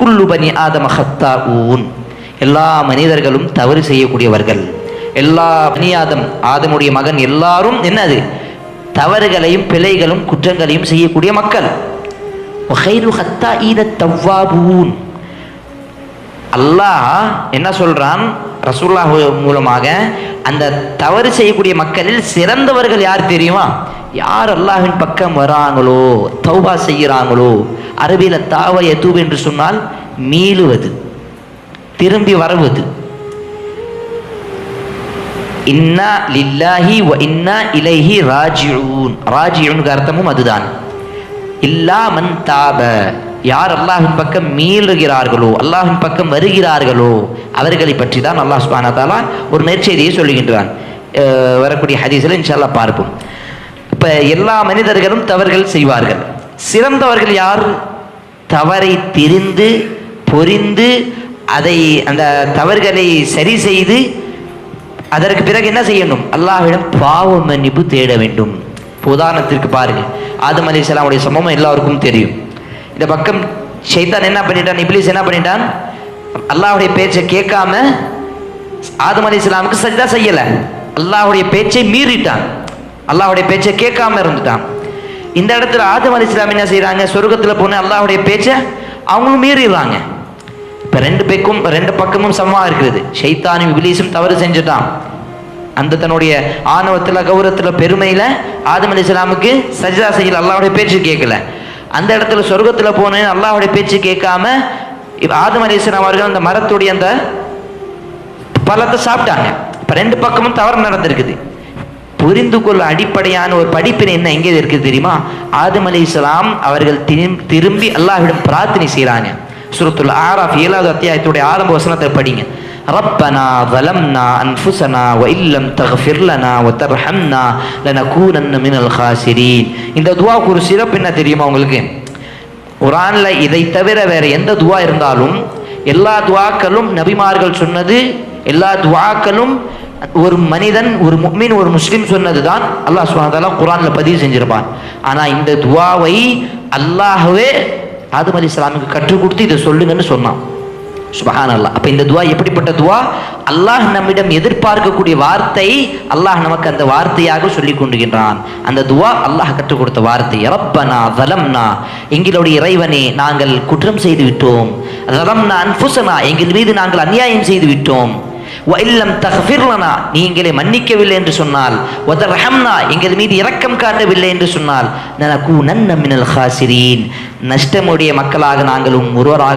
குல்லுபனி ஆதம ஹத்தா ஊன் எல்லா மனிதர்களும் தவறு செய்யக்கூடியவர்கள். எல்லா பணியாதம் ஆதமுடைய மகன் எல்லாரும் என்னது? தவறுகளையும் பிழைகளும் குற்றங்களையும் செய்யக்கூடிய மக்கள். ஹத்தா ஈத அல்லாஹ் என்ன சொல்றான்? ரசூல்லாஹ் மூலமாக அந்த தவறு செய்யக்கூடிய மக்களில் சிறந்தவர்கள் யார் தெரியுமா? யார் அல்லாஹின் பக்கம் வராங்களோ தௌபா செய்கிறாங்களோ அரபியில் தாவ எதூப் என்று சொன்னால் மீளுவது திரும்பி வருவது. இன்னா லில்லாஹி வ இன்னா இலைஹி ராஜியூன் ராஜியூனுக்கு அர்த்தமும் அதுதான். இல்லா மன் தாப. யார் அல்லாஹின் பக்கம் மீளுகிறார்களோ அல்லாஹின் பக்கம் வருகிறார்களோ அவர்களை பற்றி தான் அல்லாஹ் சுபானா தாலா ஒரு நெற்செய்தியை சொல்லுகின்றான். வரக்கூடிய ஹதீஸில் இன்ஷால்லா பார்ப்போம். இப்போ எல்லா மனிதர்களும் தவறுகள் செய்வார்கள். சிறந்தவர்கள் யார்? தவறை தெரிந்து பொரிந்து அதை அந்த தவறுகளை சரி செய்து அதற்கு பிறகு என்ன செய்யணும்? அல்லாஹ்விடம் பாவ மன்னிப்பு தேட வேண்டும். உதாரணத்திற்கு பாருங்க. ஆதம் அலி இஸ்லாமுடைய சம்பவம் எல்லாருக்கும் தெரியும். இந்த பக்கம் ஷைத்தான் என்ன பண்ணிட்டான்? இப்லீஸ் என்ன பண்ணிட்டான்? அல்லாஹுடைய பேச்சை கேட்காம ஆதம் அலி இஸ்லாமுக்கு சரிதான் செய்யலை. அல்லாஹுடைய பேச்சை மீறிட்டான். அல்லாஹுடைய பேச்சை கேட்காம இருந்துட்டான். இந்த இடத்துல ஆதம் அலி இஸ்லாம் என்ன செய்கிறாங்க சொர்க்கத்தில் போன அல்லாவுடைய பேச்சை அவங்களும் மீறிடுறாங்க. இப்போ ரெண்டு பேக்கும் ரெண்டு பக்கமும் சமமாக இருக்கிறது ஷைத்தானும் இபிலீஸும் தவறு செஞ்சுட்டான். அந்த தன்னுடைய ஆணவத்தில் கௌரவத்தில் பெருமையில் ஆதம் அலி இஸ்லாமுக்கு சஜிதா செய்யல அல்லாவுடைய பேச்சு கேட்கல. அந்த இடத்துல சொர்க்கத்தில் போனேன் அல்லாவுடைய பேச்சு கேட்காம ஆதம் அலி இஸ்லாம் அவர்கள் அந்த மரத்துடைய அந்த பழத்தை சாப்பிட்டாங்க. இப்போ ரெண்டு பக்கமும் தவறு நடந்திருக்குது. புரிந்து கொள்ள அடிப்படையான ஒரு படிப்பினை என்ன எங்கே இருக்குது தெரியுமா ஆதம் அலி இஸ்லாம் அவர்கள் திரும்- திரும்பி அல்லாஹ்விடம் பிரார்த்தனை செய்கிறாங்க சுரத்துல் ஆராஃப் ஏழாவது அத்தியாயத்துடைய ஆரம்ப வசனத்தை படிங்க ربنا ظلمنا أنفسنا وإن لم تغفر لنا وترحمنا لنكونن من الخاسرين இந்த துவாவுக்கு ஒரு சிறப்பு என்ன தெரியுமா உங்களுக்கு குரான்ல இதை தவிர வேற எந்த துவா இருந்தாலும் எல்லா துவாக்களும் நபிமார்கள் சொன்னது எல்லா துவாக்களும் ஒரு மனிதன் ஒரு முக்மின் ஒரு முஸ்லீம் சொன்னது தான் அல்லாஹ் சுப்ஹானஹு குரான்ல பதிவு செஞ்சிருப்பான். ஆனா இந்த துவாவை அல்லாஹவே ஆதம் அலி இஸ்லாமுக்கு கற்றுக் கொடுத்து இதை சொல்லுங்கன்னு சொன்னான். சுபஹான் அல்லாஹ் அப்ப இந்த துவா எப்படிப்பட்ட துவா? அல்லாஹ் நம்மிடம் எதிர்பார்க்கக்கூடிய வார்த்தை அல்லாஹ் நமக்கு அந்த வார்த்தையாக சொல்லி கொண்டுகின்றான். அந்த துவா அல்லாஹ் கற்றுக் கொடுத்த வார்த்தை. ரப்பனா வலம்னா எங்களுடைய இறைவனே நாங்கள் குற்றம் செய்து விட்டோம். ரலம்னா அன்புசனா எங்கள் மீது நாங்கள் அநியாயம் செய்து விட்டோம். வஇல்லம் தஃபிர்லனா நீ எங்களை மன்னிக்கவில்லை என்று சொன்னால் வதர்ஹம்னா எங்கள் மீது இரக்கம் காட்டவில்லை என்று சொன்னால் நனக்கு நன்ன மினல் ஹாசிரீன் நஷ்டமுடைய மக்களாக நாங்களும் ஒருவராக